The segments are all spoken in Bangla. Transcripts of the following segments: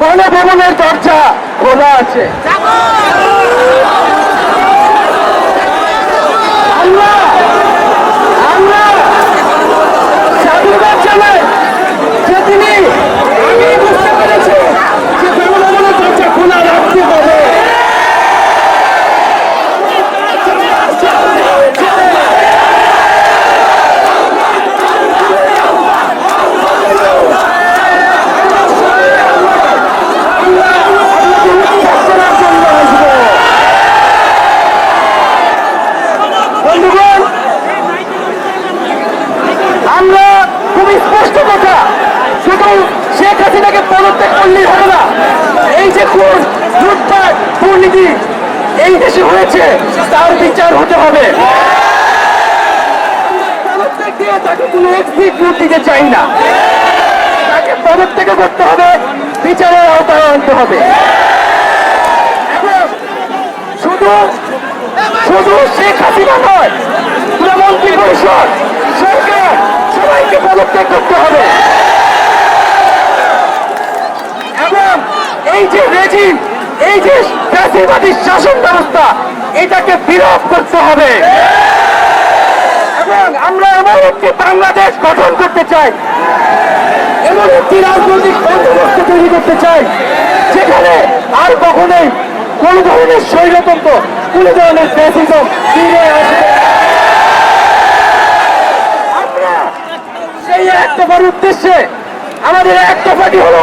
গণভবনের দরজা খোলা আছে আমরা আমরা সাধুবাদ জানাই যে তিনি আগেই বুঝতে পেরেছে যে গণভবনের দরজা খোলা রাখতে হবে করার জন্য আসব বন্ধুগণ আমরা খুবই স্পষ্ট কথা শুধু শেখ হাসিনাকে পদত্যাগ করলেই হবে না। এই যে খুন লুটপাট, দুর্নীতি, এই দেশে হয়েছে, তার বিচার হতে হবে। তাকে কোনো এক্সিট রুট দিতে চাই না। তাকে পদত্যাগ করতে হবে, বিচারের আওতায় আনতে হবে। শুধু শুধু শেখ হাসিনা নয় পুরো মন্ত্রী পরিষদ, সরকার, সবাইকে পদত্যাগ করতে হবে এবং এই যে রেজিম এই যে ফ্যাসিবাদী শাসন ব্যবস্থা, এটাকে বিরোধ করতে হবে। এবং আমরা এমন একটি বাংলাদেশ গঠন করতে চাই, এমন একটি রাজনৈতিক বন্দোবস্ত তৈরি করতে চাই, যেখানে আর কখনোই কোন ধরনের স্বৈরতন্ত্র, কোন ধরনের ফ্যাসিজম ফিরে আসবে আমরা সেই এক দফার উদ্দেশ্যে আমাদের এক দফাটি হলো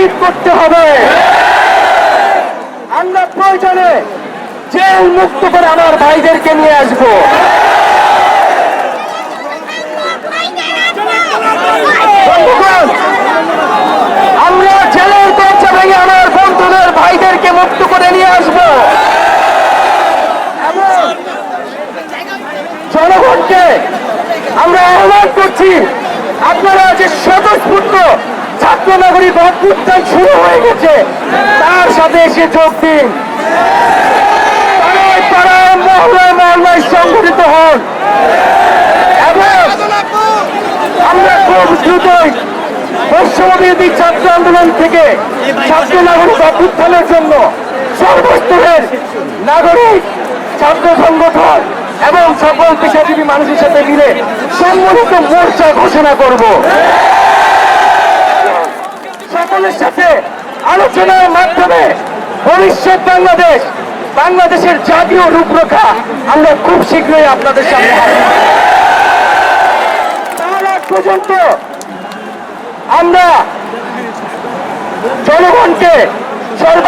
নিশ্চিত করতে হবে। আমরা প্রয়োজনে জেল মুক্ত করে আমার ভাইদেরকে নিয়ে আসব বন্ধুগণ, আমরা জেলের দরজা ভেঙে আমার বন্ধুদের ভাইদেরকে মুক্ত করে নিয়ে আসব এবং জনগণকে আমরা আহ্বান করছি আপনারা যে স্বতঃস্ফূর্ত ছাত্র নাগরিক অভ্যুত্থান শুরু হয়ে গেছে। তার সাথে এসে যোগ দিন। সংগঠিত হন। আমরা খুব দ্রুতই ছাত্র আন্দোলন থেকে ছাত্র নাগরিক অভ্যুত্থানের জন্য সর্বস্তরের নাগরিক, ছাত্র সংগঠন এবং সকল পেশাজীবী মানুষের সাথে মিলে সম্মিলিত মোর্চা ঘোষণা করব। সকলের সাথে আলোচনার মাধ্যমে ভবিষ্যৎ বাংলাদেশ, বাংলাদেশের জাতীয় রূপরেখা আমরা খুব শীঘ্রই আপনাদের সামনে তার আগ পর্যন্ত আমরা জনগণকে সর্ব